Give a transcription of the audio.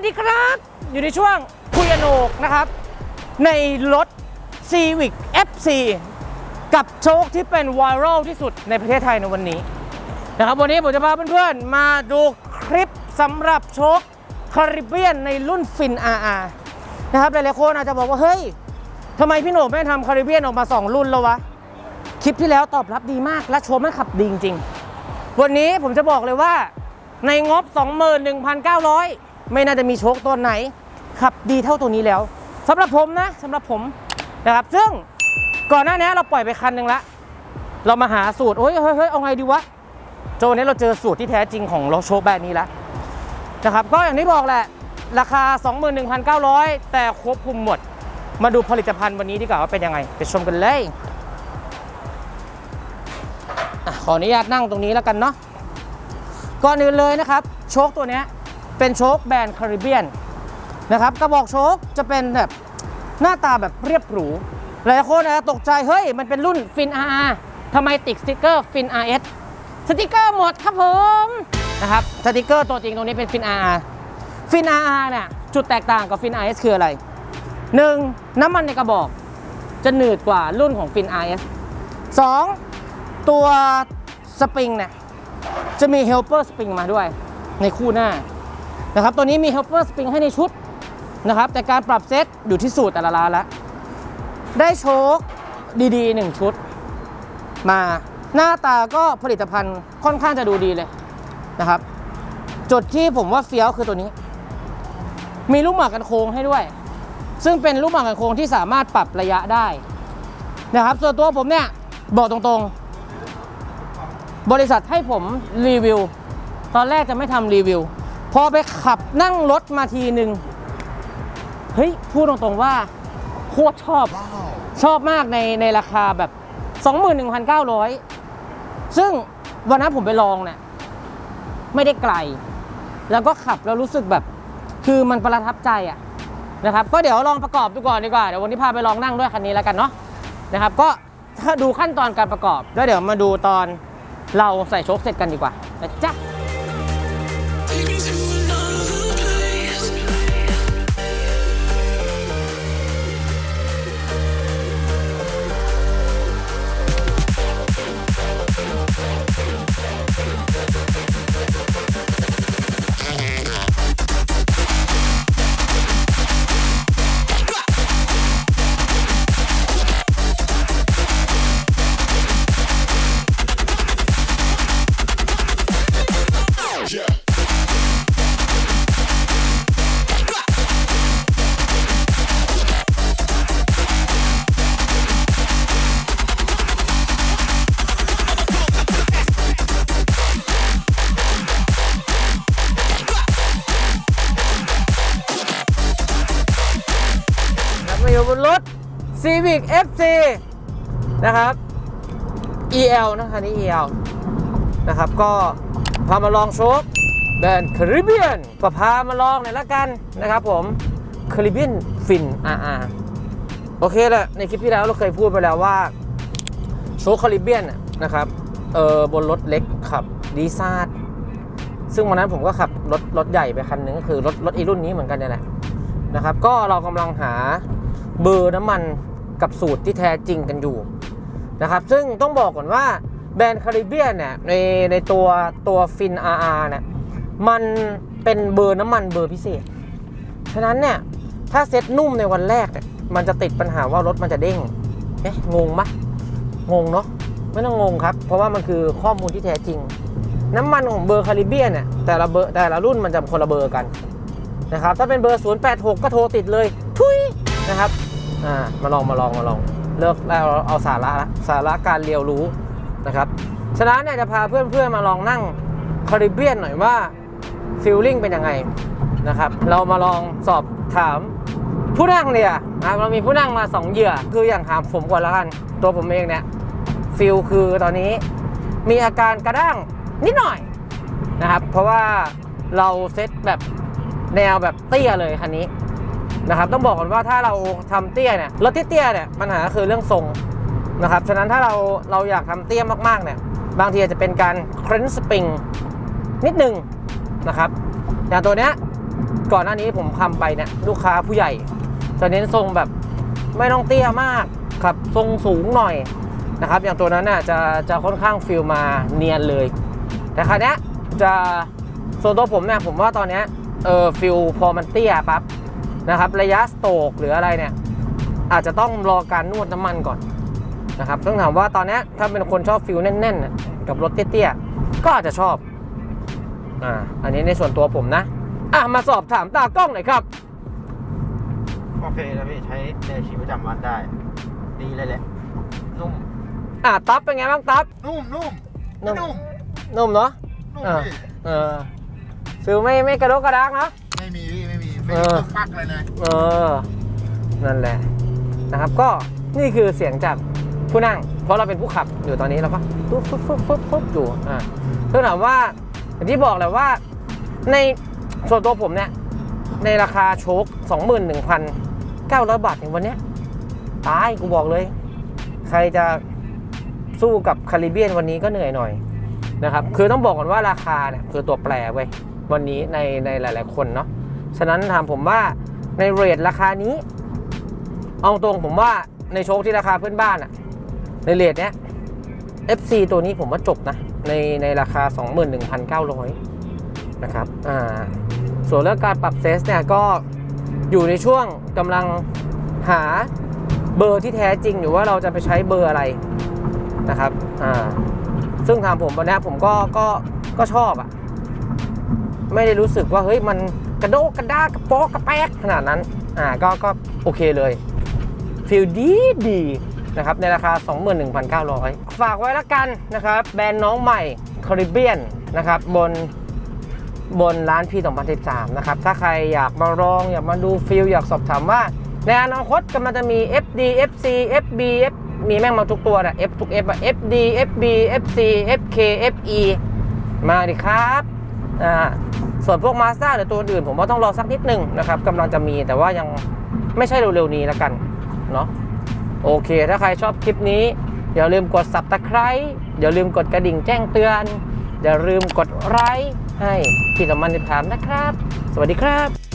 วัสดีครับ อยู่ในช่วงคุยอโนกนะครับ ในรถ Civic FC กับโชคที่เป็นไวรัลที่สุดในประเทศไทยในวันนี้นะครับวันนี้ผมจะพาเพื่อนๆ มาดูคลิปสำหรับโชคคาริเบียนในรุ่นฟิน RR นะครับหลายๆคนอาจจะบอกว่า เฮ้ยทำไมพี่โหน่ไม่ทำคาริเบียนออกมา 2 รุ่นแล้ววะ คลิปที่แล้วตอบรับดีมากและโชว์มันขับดีจริงๆ วันนี้ผมจะบอกเลยว่าในงบ 21,900 ไม่น่าจะมีโชคตัวไหน ขับดีเท่าตัวนี้แล้วสำหรับผมนะสำหรับผมนะครับ ซึ่งก่อนหน้านี้เราปล่อยไปคันหนึ่งละเรามาหาสูตรโอ้ยเฮ้ยเฮ้ยเอาไงดีวะจวันนี้เราเจอสูตรที่แท้จริงของรถโชคแบรนด์นี้แล้วนะครับ ก็อย่างที่บอกแหละ ราคา 21,900 แต่ครบคุมหมด มาดูผลิตภัณฑ์วันนี้ดีกว่าว่าเป็นยังไง ไปชมกันเลยอขออนุญาตนั่งตรงนี้แล้วกันเนาะก่อนอื่นเลยนะครับ โชคตัวเนี้ย เป็นโชคแบรนด์คาริเบียนนะครับกระบอกโชคจะเป็นแบบหน้าตาแบบเรียบหรูหลายคนอาจจะตกใจเฮ้ย มันเป็นรุ่นฟิน RR ทำไมติดสติกเกอร์ฟิน RS สติกเกอร์หมดครับผมนะครับสติกเกอร์ตัวจริงตรงนี้เป็นฟิน RR ฟิน RR เนี่ยจุดแตกต่างกับฟิน RS คืออะไร 1. น้ำมันในกระบอกจะหนืดกว่ารุ่นของฟิน RS 2. ตัวสปริงเนี่ยจะมีเฮลเปอร์สปริงมาด้วยในคู่หน้า นะครับ ตัวนี้มีเฮลเปอร์สปริงให้ในชุดนะครับ แต่การปรับเซตอยู่ที่สูตรแต่ละร้านล้วได้โชคดีๆหนึ่งชุด มาหน้าตาก็ผลิตภัณฑ์ค่อนข้างจะดูดีเลยนะครับ จุดที่ผมว่าเฟี้ยวคือตัวนี้ มีลูกหมากกันโค้งให้ด้วย ซึ่งเป็นลูกหมากกันโค้งที่สามารถปรับระยะได้นะครับ ส่วนตัวผมเนี่ยบอกตรงๆ บริษัทให้ผมรีวิว ตอนแรกจะไม่ทำรีวิว พอไปขับนั่งรถมาทีหนึ่งเฮ้ย พูดตรงๆว่า โคตรชอบ ชอบมากในในราคาแบบ 21,900 ซึ่งวันนั้นผมไปลองเนี่ยไม่ได้ไกล แล้วก็ขับแล้วรู้สึกแบบ คือมันประทับใจอะนะครับ ก็เดี๋ยวลองประกอบดูก่อนดีกว่า เดี๋ยววันนี้พาไปลองนั่งด้วยคันนี้แล้วกันเนาะนะครับ ก็ถ้าดูขั้นตอนการประกอบ แล้วเดี๋ยวมาดูตอนเราใส่โชคเสร็จกันดีกว่านะจ๊ะ Yeah. รถ Civic FC นะครับ EL นะคันนี้ EL นะครับ ก็พามาลองโชคแบรนด์คาริเบียนก็พามาลองหน่อยละกันนะครับผมคาริเบียนฟิน RR โอเคแหละในคลิปที่แล้วเราเคยพูดไปแล้วว่า โชคคาริเบียนนะครับเออบนรถเล็กขับดีซาดซึ่งวันนั้นผมก็ขับรถรถใหญ่ไปคันหนึ่งก็คือรถรถอีรุ่นนี้เหมือนกันนี่แหละนะครับ ก็เรากำลังหา เบอร์น้ำมันกับสูตรที่แท้จริงกันอยู่นะครับซึ่งต้องบอกก่อนว่าแบรนด์คาริเบียนเนี่ยในในตัวตัวฟิน RR เนี่ยมันเป็นเบอร์น้ำมันเบอร์พิเศษ ฉะนั้นเนี่ยถ้าเซ็ตนุ่มในวันแรกเนี่ยมันจะติดปัญหาว่ารถมันจะเด้งเอ๊ะงงมะงงเนาะไม่ต้องงงครับ เพราะว่ามันคือข้อมูลที่แท้จริง น้ำมันของเบอร์คาริเบียนเนี่ยแต่ละเบอร์แต่ละรุ่นมันจะคนละเบอร์กันนะครับถ้าเป็นเบอร์ 086 ก็โทรติดเลยทุยนะครับ อ่ามาลองมาลองมาลองเลิกแล้วเอาสาระสาระการเรียวรู้นะครับฉะนั้นเนี่ยจะพาเพื่อนๆมาลองนั่งคาริเบียนหน่อยว่าฟิลลิ่งเป็นยังไงนะครับเรามาลองสอบถามผู้นั่งเนี่ยนะเรามีผู้นั่งมา 2 เหยื่อ คืออย่างถามผมก่อนแล้วกัน ตัวผมเองเนี่ยฟิลคือตอนนี้มีอาการกระด้างนิดหน่อยนะครับ เพราะว่าเราเซ็ตแบบแนวแบบเตี้ยเลยคันนี้ นะครับต้องบอกก่อนว่าถ้าเราทำเตี้ยเนี่ยรถที่เตี้ยเนี่ยปัญหาคือเรื่องทรงนะครับฉะนั้นถ้าเราเราอยากทำเตี้ยมากๆเนี่ยบางทีอาจจะเป็นการเครนสปริงนิดนึงนะครับอย่างตัวเนี้ยก่อนหน้านี้ผมทำไปเนี่ยลูกค้าผู้ใหญ่จะเน้นทรงแบบไม่ต้องเตี้ยมากครับทรงสูงหน่อยนะครับอย่างตัวนั้นน่ะจะจะค่อนข้างฟิลมาเนียนเลย แต่คราวเนี้จะส่วนตัวผมเนี่ยผมว่าตอนเนี้ยเออฟิลพอมันเตี้ยปั๊บ นะครับ ระยะสโตรกหรืออะไรเนี่ย อาจจะต้องรอการนวดน้ำมันก่อนนะครับต้องถามว่าตอนเนี้ยถ้าเป็นคนชอบฟิลแน่นๆน่ะกับรถเตี้ยๆ ก็อาจจะชอบอ่าอันนี้ในส่วนตัวผมนะอะมาสอบถามตากล้องหน่อยครับโอเคนะพี่ใช้ในชีวิตประจำวันได้ ดีเลยแหละนุ่มอะตับเป็นไงบ้างตับนุ่มนุ่มนุ่มนุ่มนุ่มเนาะนุ่มอ่าพี่เออฟิลไม่ไม่กระโดกกระดากนะไม่มีพี่ ไม่มีตุ๊กปักเลยนะเออ นั่นแหละนะครับ ก็นี่คือเสียงจากผู้นั่ง เพราะเราเป็นผู้ขับอยู่ตอนนี้เราก็ปุ๊บปุ๊บปุ๊บปุ๊บปุ๊บอยู่อ่าซึ่งถามว่าอย่างที่บอกแหละว่าในส่วนตัวผมเนี่ย ในราคาโชค21,900 บาทในวันเนี้ยตายกูบอกเลย ใครจะสู้กับคาริเบียนวันนี้ก็เหนื่อยหน่อยนะครับ คือต้องบอกก่อนว่าราคาเนี่ยคือตัวแปรเว้ยวันนี้ในในหลาย ๆ คนเนาะ ฉะนั้นถามผมว่าในเรทราคานี้ เอาตรงผมว่าในโชคที่ราคาเพื่อนบ้านอะในเรทเนี้ย FC ตัวนี้ผมว่าจบนะ ในในราคา 21,900 นะครับ อ่า ส่วนเรื่องการปรับเซสเนี่ยก็อยู่ในช่วงกำลังหาเบอร์ที่แท้จริงอยู่ว่าเราจะไปใช้เบอร์อะไรนะครับ อ่า ซึ่งถามผมวันนี้ผมก็ก็ก็ชอบอะ ไม่ได้รู้สึกว่าเฮ้ยมันกระโดกกระด้ากระโปกกระแป๊กขนาดนั้นอ่าก็ก็โอเคเลยฟิลดีดีนะครับในราคา 21,900 ฝากไว้ละกันนะครับแบรนด์น้องใหม่คาริเบียนนะครับบนบนร้านพี2013นะครับถ้าใครอยากมาลองอยากมาดูฟิลอยากสอบถามว่า ในอนาคตกำลังจะมี FD FC FB F มีแม่งมาทุกตัวแหละ F ทุก F อะ FD FB FC FK FE มาดิครับอ่า ส่วนพวกมาสด้าหรือตัวอื่น ผมว่าต้องรอสักนิดหนึ่งนะครับกำลังจะมีแต่ว่ายังไม่ใช่เร็วๆนี้แล้วกันเนาะโอเค ถ้าใครชอบคลิปนี้ อย่าลืมกด subscribe อย่าลืมกดกระดิ่งแจ้งเตือน อย่าลืมกดไลค์ให้พี่สมมันติดตามนะครับ สวัสดีครับ